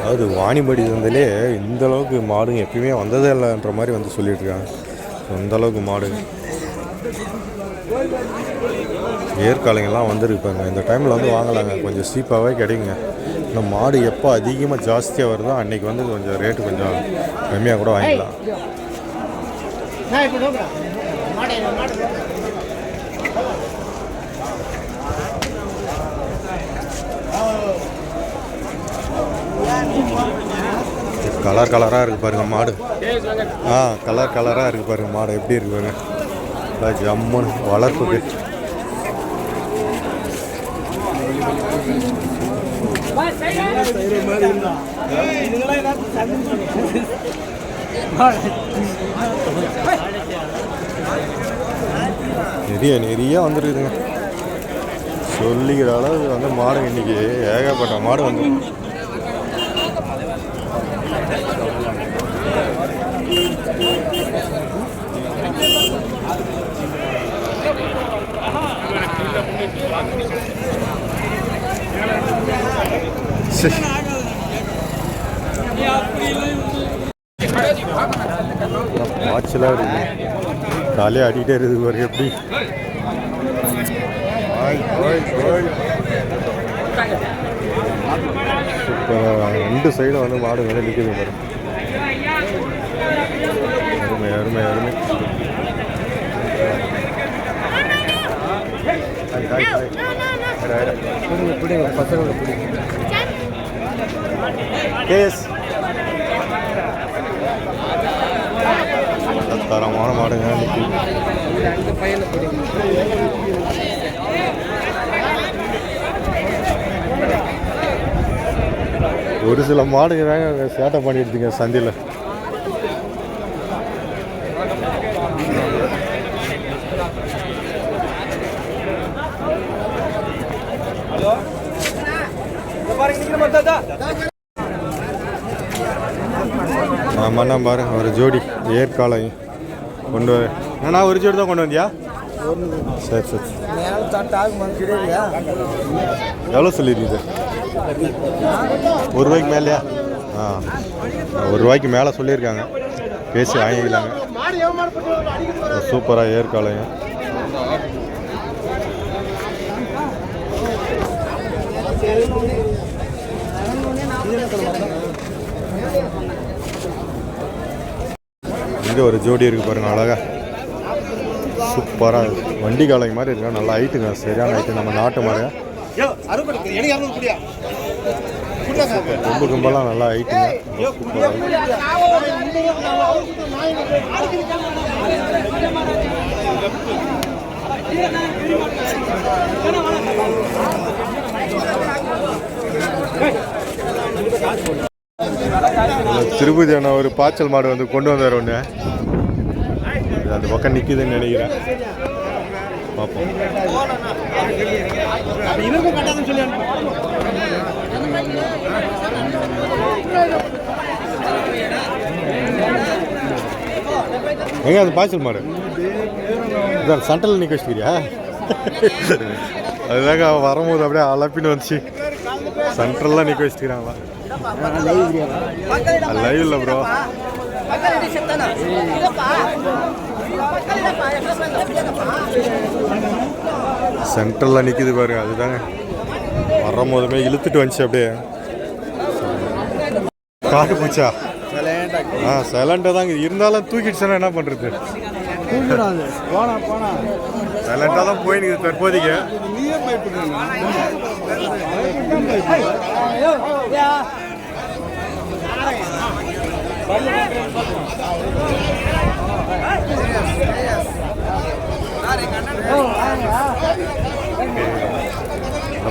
அதாவது வாணிபடி சந்தையிலே இந்த அளவுக்கு மாடுங்க எப்பயுமே வந்ததே இல்லைன்ற மாதிரி வந்து சொல்லிட்டு இருக்காங்க அளவுக்கு மாடு. ஏற்காலைங்கெல்லாம் வந்துருப்பாங்க இந்த டைமில் வந்து வாங்கலாங்க. கொஞ்சம் சீப்பாகவே கிடைக்குங்க. இந்த மாடு எப்போ அதிகமாக ஜாஸ்தியாக வருதோ அன்றைக்கி வந்து கொஞ்சம் ரேட்டு கொஞ்சம் கம்மியாக கூட வாங்கிக்கலாம். கலர் கலராக இருக்குது பாருங்க மாடு. ஆ கலர் கலராக இருக்குது பாருங்க மாடு. எப்படி இருக்கு பாருங்க. நல்லா ஜம்முன்னு வளர்ப்புக்கு நிறைய நிறைய வந்துருக்குதுங்க. சொல்லிக்கிற அளவுக்கு வந்து மாடு இன்னைக்கு ஏகப்பட்ட மாடு வந்து வாட்சலாக இருக்கு காலையாக ஆடிட்டே இருக்குது பாரு எப்படி. சூப்பரா. ரெண்டு சைடும் வந்து மாடு மேலே நிற்குது பாரு அருமை அருமை அருமை hi, hi, hi. Hi, hi. Case. தரமான மாடுங்க ஒரு சில மாடுங்க தாங்க சேட்டை பண்ணிடுதுங்க சந்தையில். ஆமாண்ணா பாரு ஒரு ஜோடி ஏற்காலை கொண்டு வர ஒரு ஜோடி தான் கொண்டு வந்தியா? சரி சரி. எவ்வளோ சொல்லியிருக்கீங்க ஒரு ரூபாய்க்கு மேலேயா? ஆ ஒரு ரூபாய்க்கு மேலே சொல்லியிருக்காங்க. பேசி வாங்கிக்கலாங்க. சூப்பராக ஏற்காலைங்க இங்கே ஒரு ஜோடி இருக்கு பாருங்க அழகா. சூப்பராக வண்டி காலை மாதிரி இருக்கா. நல்லா ஹைட்டுங்க சரியான ஹைட்டு நம்ம நாட்டு மாதிரி ரொம்ப கும்பலாம் நல்லா ஹைட்டுங்க சூப்பராக திருப்பதி அண்ணா ஒரு பாய்ச்சல் மாடு வந்து கொண்டு வந்தார் ஒன்று அது அந்த பக்கம் நிற்கிதுன்னு நினைக்கிறேன். பார்ப்போம். எங்க அது பாய்ச்சல் மாடு? இதான் சண்டல் நிற்க வச்சுக்கிறியா? அதுதாங்க அவன் வரும்போது அப்படியே அலப்பின்னு வந்துச்சு. சென்ட்ரல்லாம் நிற்க வச்சுக்கிறாங்களா லைவ் இல்லை ப்ரோ சென்ட்ரலில் நிற்கிது பாரு அதுதாங்க. வரும் போதுமே இழுத்துட்டு வந்துச்சு அப்படியே. காட்டு பூச்சா? ஆ சைலண்டாக தாங்க. இருந்தாலும் தூக்கிடுச்சுன்னா என்ன பண்ணுறது சைலண்டாக தான் போயினுக்குது தற்போதைக்கு. நீயே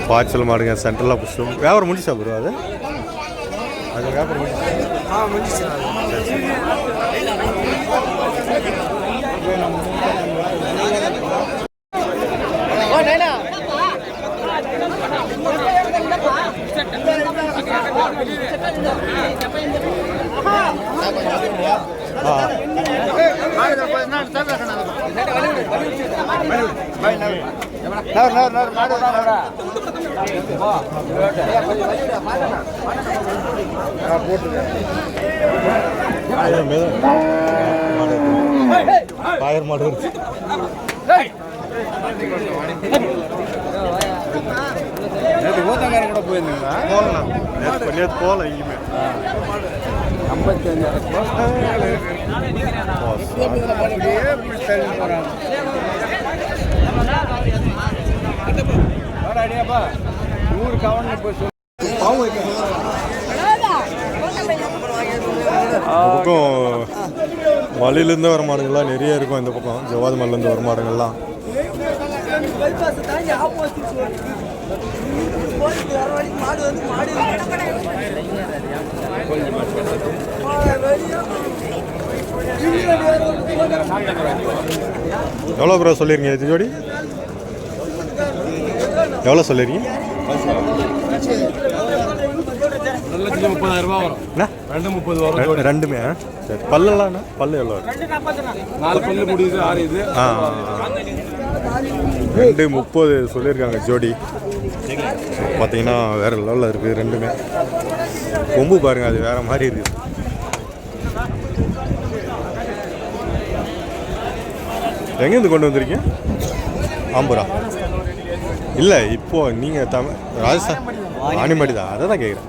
பாய்ச்சல் மாடுங்க சென்ட்ரலாக புஷ்டம் வியாபாரம் முடிச்சா ப்ரோ அது? அது வியாபாரம் முடிச்சு பாயர் மாடு நேற்று ஊத்தங்காரன் கூட போயிருந்தீங்களா போகலாம். நேற்று நேற்று போகல எங்கேயுமே ஐம்பத்தி அஞ்சாயிரம் இப்படி போய் பக்கம் மலையிலேருந்து வர மாடுங்கள்லாம் நிறைய இருக்கும் இந்த பக்கம். ஜவாது மலையிலேருந்து வர மாடுங்கள்லாம் எவ்வளோ ப்ரோ சொல்லியிருங்க இது ஜோடி? எவ்வளோ என்ன ரெண்டு முப்பது வரும். ரெண்டுமே? சரி. பல்லெல்லாம்? பல்லு எவ்வளோ இருக்கு? நாலு பல்லு முடியுது ஆறு இது. ஆ ஆ, ஆ. ரெண்டு முப்பது சொல்லியிருக்காங்க ஜோடி. பார்த்தீங்கன்னா வேற லெவலில் இருக்குது ரெண்டுமே. கொம்பு பாருங்க அது வேற மாதிரி இருக்குது எங்கேருந்து கொண்டு வந்திருக்கீங்க? ஆம்பூரா. இல்லை இப்போ நீங்கள் தமிழ் ராஜஸ்தான் வாணிமடி தான் அதை தான் கேட்குறேன்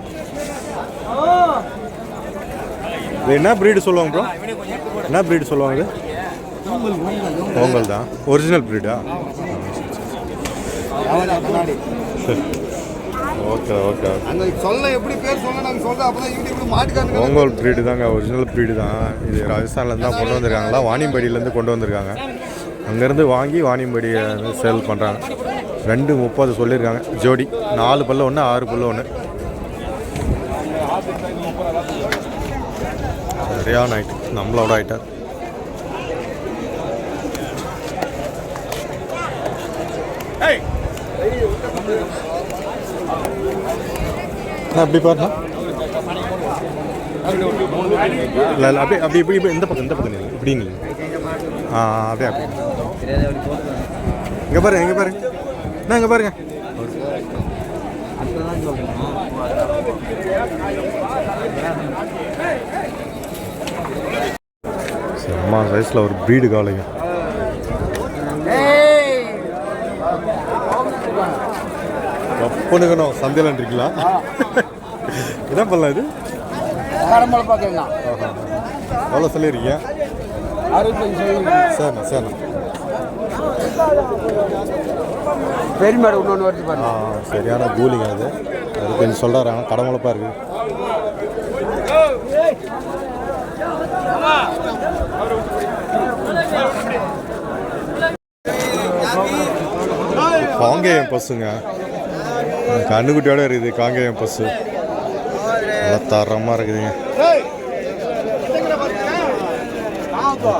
இது என்ன ப்ரீடு சொல்லுவாங்க ப்ரோ என்ன ப்ரீடு சொல்லுவாங்க பொங்கல் தான். ஒரிஜினல் ப்ரீடா சரி. Okay okay okay. அந்த சொல்ல எப்படி பேர் சொல்ல நாங்கள் யூடியூப்ல ப்ரீடு தாங்க ஒரிஜினல் ப்ரீடு தான். இது ராஜஸ்தான்லேருந்து தான் கொண்டு வந்திருக்காங்களா? வாணியம்படியிலேருந்து கொண்டு வந்திருக்காங்க. அங்கேருந்து வாங்கி வாணியம்படி சேல் பண்ணுறாங்க ரெண்டு முப்பது சொல்லியிருக்காங்க. ஜோடி. நாலு பல்லு ஒன்று ஆறு பல்லு ஒன்று சரியான ஐட்டம் நம்மளோட ஐட்டம் அண்ணா, அப்படி பாருண்ணா. இல்லை இல்லை அப்படியே அப்படி இப்படி இப்படி இந்த பக்கம் இந்த பக்கம் நில்லு. ஆ அப்படியே அப்படியே. இங்கே பாருங்க இங்கே பாருங்க அண்ணா இங்கே பாருங்க. செம்ம சைஸில் ஒரு ப்ரீடு காலைங்க எப்பனுக்கணும் சந்தையில் இருக்கீங்களா என்ன பண்ணலாம் இது. எவ்வளோ சொல்லியிருக்கீங்க? அறுபத்தஞ்சு சரிண்ணா சரிண்ணா. பெருமாடு இன்னொன்று வருது பாருங்க. ஆ சரியான கூலிங்க அது. அது கொஞ்சம் சொல்கிறாங்க கடமுழப்பாக இருக்குது காங்கேயம் பஸ்ஸுங்க. கண்ணுக்குட்டியோட இருக்குது காங்கேயம் பஸ்ஸு. நல்லா தரமாக இருக்குதுங்க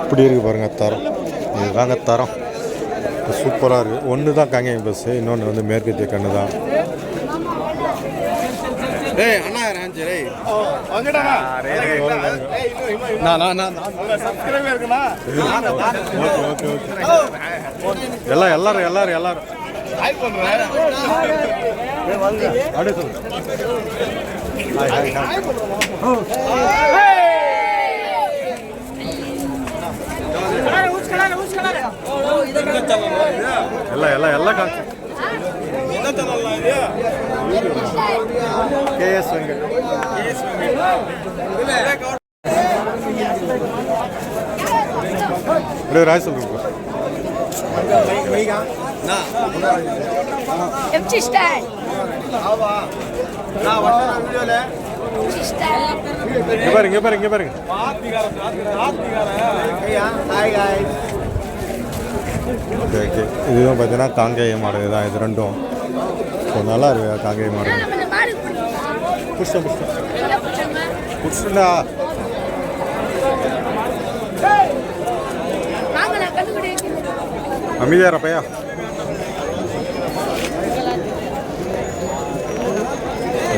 இப்படி இருக்கு பாருங்க தரம். இதுதாங்க தரம். சூப்பராக இருக்குது. ஒன்று தான் காங்கேயம் பஸ்ஸு இன்னொன்று வந்து மேற்கத்திய கண்ணு தான். எல்லாம் எல்லாரும் எல்லாரும் எல்லாரும் ஹாய் பண்றேன் அப்படியே சொல்லு ஹாய் ஹாய் ஹாய் எல்லாம் எல்லாம் எல்லாம் காமிச்சு கேஎஸ் வெங்கட் அப்படியே ராய் சொல்லுங்க எம்சி ஸ்டாண்ட் நான் வந்தேன் வீடியோல எம்சி ஸ்டாண்ட் இங்கே பாருங்க இங்கே பாருங்க இங்கே பாருங்க ஹாய் காய்ஸ் ஓகே ஓகே இதுவும் பார்த்தீங்கன்னா காங்கேய மாடு தான். இது ரெண்டும். ஸோ நல்லா இருக்கு. காங்கேய மாடு நம்ம இந்த மாடு பிடிக்கும் புஷ்டம் புஷ்டம் எங்க பிடிச்சாங்க புஷ்டா வாங்க நான் கண்டுபிடி அமைதியாரா பையா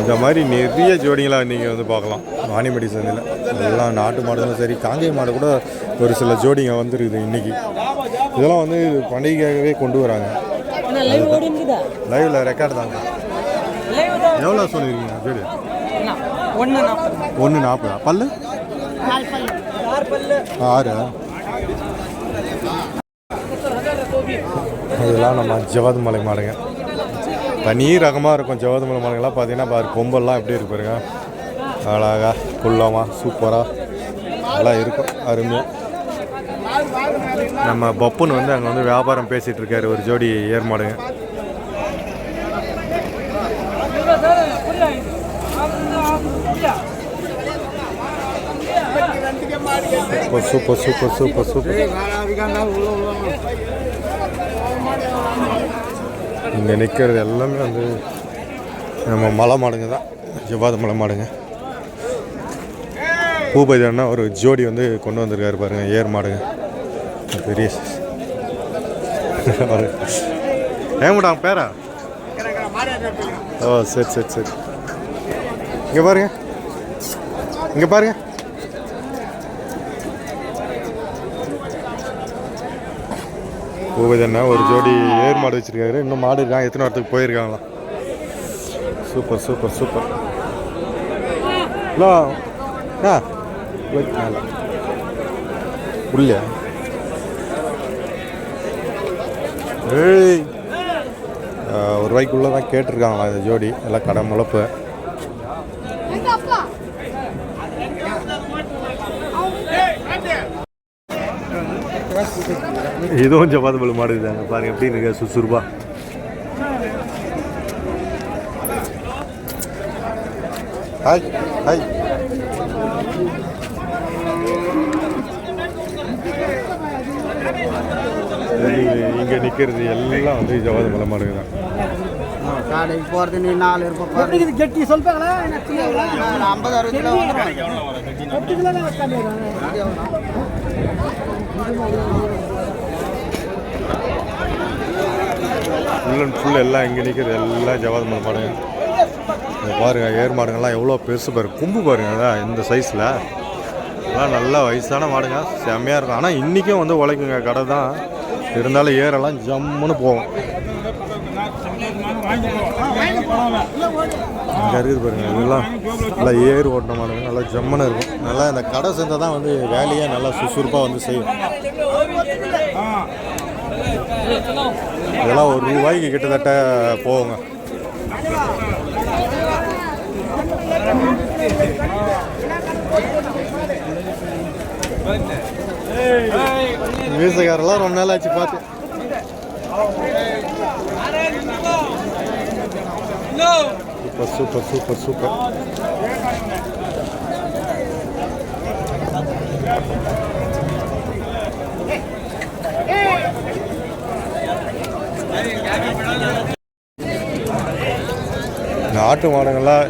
இந்த மாதிரி நிறைய ஜோடிங்களாக நீங்கள் வந்து பார்க்கலாம். வாணிமடி சந்தையில். எல்லாம் நாட்டு மாடுகளும் சரி காங்கேய மாடு கூட ஒரு சில ஜோடிங்க வந்துருக்குது இன்றைக்கி இதெல்லாம் வந்து பண்டிகையாகவே கொண்டு வராங்க. லைவில் ரெக்கார்டு தாங்க. எவ்வளோ சொல்லியிருக்கீங்க ஜோடி ஒன்று நாற்பது பல்லு? ஆறு இதெல்லாம் நம்ம ஜவாது மலை மாடுங்க. தனி ரகமாக இருக்கும் ஜவாது மலை மாடுங்கள்லாம். பார்த்தீங்கன்னா பாரு கொம்பெல்லாம் எப்படி இருக்கு பாருங்க. அழகா குள்ளமாக சூப்பராக நல்லா இருக்கும் அருமையாக நம்ம பப்புன் வந்து அங்கே வந்து வியாபாரம் பேசிகிட்டு இருக்காரு ஒரு ஜோடி ஏர் மாடுங்க super super super super super. இங்கே நிற்கிறது எல்லாமே வந்து நம்ம மலை மாடுங்க தான். ஜவ்வாத மலை மாடுங்க. பூபதினா ஒரு ஜோடி வந்து கொண்டு வந்திருக்காரு பாருங்கள் ஏர் மாடுங்க பெரிய ஏங்கடா பேரா? ஓ சரி சரி சரி. இங்கே பாருங்க. இங்கே பாருங்க. பூபதி ஒரு ஜோடி ஏர் மாடு வச்சுருக்காரு. இன்னும் மாடு இருக்காங்க எத்தனை வாரத்துக்கு போயிருக்காங்களா? Super super super. ஹலோ ஆ உள்ளே. ஏய். ஒரு ரூபாய்க்குள்ளே தான் கேட்டிருக்காங்களா இந்த ஜோடி? எல்லாம் கடை முளப்பு எங்க அப்பா இதுவும் ஜப்பாத்து பல்லு மாடு தாங்க. பாருங்க எப்படி இருக்கு. சுசுறுபா ஹாய் ஹாய். இங்கே நிற்கிறது எல்லாம் வந்து ஜவாது மலை மாடுங்க தான் கடைக்கு போகிறது நீ நாலு இது கெட்டி சொல்லுவாங்களா நான் ஐம்பது அறுபது கிலோ ஃபுல் அண்ட் ஃபுல் எல்லாம் இங்கே நிற்கிறது எல்லாம் ஜவாது மலை மாடுங்க இங்க பாருங்க ஏர் மாடுங்கள்லாம் எவ்வளோ பெருசு பாருங்க கொம்பு பாருங்க அதான் இந்த சைஸில் எல்லாம் நல்லா வயசான மாடுங்க. செம்மையாக இருக்கும். ஆனால் இன்றைக்கும் வந்து உழைக்குங்க கடை தான். இருந்தாலும் ஏரெல்லாம் ஜம்முன்னு போவோம். இங்கே இருக்குது பாருங்க இதெல்லாம் நல்லா ஏர் ஓட்டின மாடுங்க நல்லா ஜம்முன்னு இருக்கும். நல்லா இந்த கடை சேர்ந்தால் தான் வந்து வேலையாக நல்லா சுறுசுறுப்பாக வந்து செய்யும். இதெல்லாம் ஒரு ரூபாய்க்கு கிட்டத்தட்ட போகுங்க. மீசக்காரெல்லாம் ரொம்ப நாள் ஆச்சு பார்த்து. Super super super super. நாட்டு மாடுங்கள்லாம்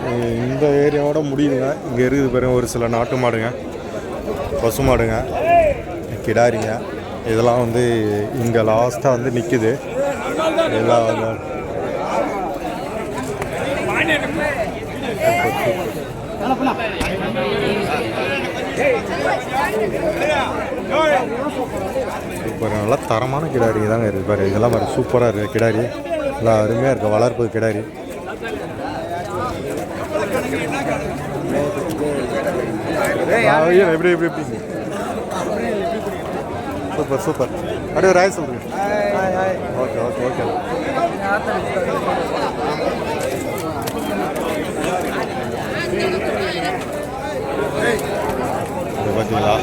இந்த ஏரியாவோட முடியுதுங்க. இங்கே இருக்குது பாருங்க ஒரு சில நாட்டு மாடுங்க பசு மாடுங்க கிடாரிங்க. இதெல்லாம் வந்து இங்கே லாஸ்ட்டாக வந்து நிற்குது இதெல்லாம் வந்து சூப்பர். நல்லா தரமான கிடாரி தாங்க இருக்குது பாரு. இதெல்லாம் பாரு சூப்பராக இருக்குது கிடாரி. நல்லா அருமையாக இருக்குது வளர்ப்பு கிடாரி. எப்படி எப்படி எப்படி சூப்பர் சூப்பர். அப்படியே ராய் ஆய் சொல்லுங்க ஓகே ஓகே. ஓகே பார்த்தீங்களா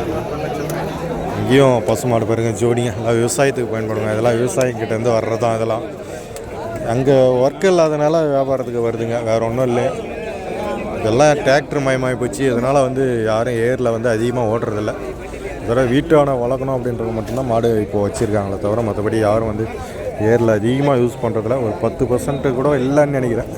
இங்கேயும் பசுமாடு பாருங்க ஜோடிங்க. எல்லாம் விவசாயத்துக்கு பயன்படுங்க. இதெல்லாம் விவசாயம் கிட்டேருந்து வர்றது தான் இதெல்லாம். அங்கே ஒர்க் இல்லாதனால வியாபாரத்துக்கு வருதுங்க. வேறு ஒன்றும் இல்லை. இதெல்லாம் டிராக்டர் மயமாகி போச்சு. அதனால் வந்து யாரும் ஏரில் வந்து அதிகமாக ஓடுறதில்ல. தவிர வீட்டான வளர்க்கணும் அப்படின்றது மட்டும்தான் மாடு இப்போ வச்சுருக்காங்களே தவிர மற்றபடி யாரும் வந்து ஏரில் அதிகமாக யூஸ் பண்ணுறதில்ல ஒரு பத்து பர்சன்ட்டு கூட இல்லைன்னு நினைக்கிறேன்.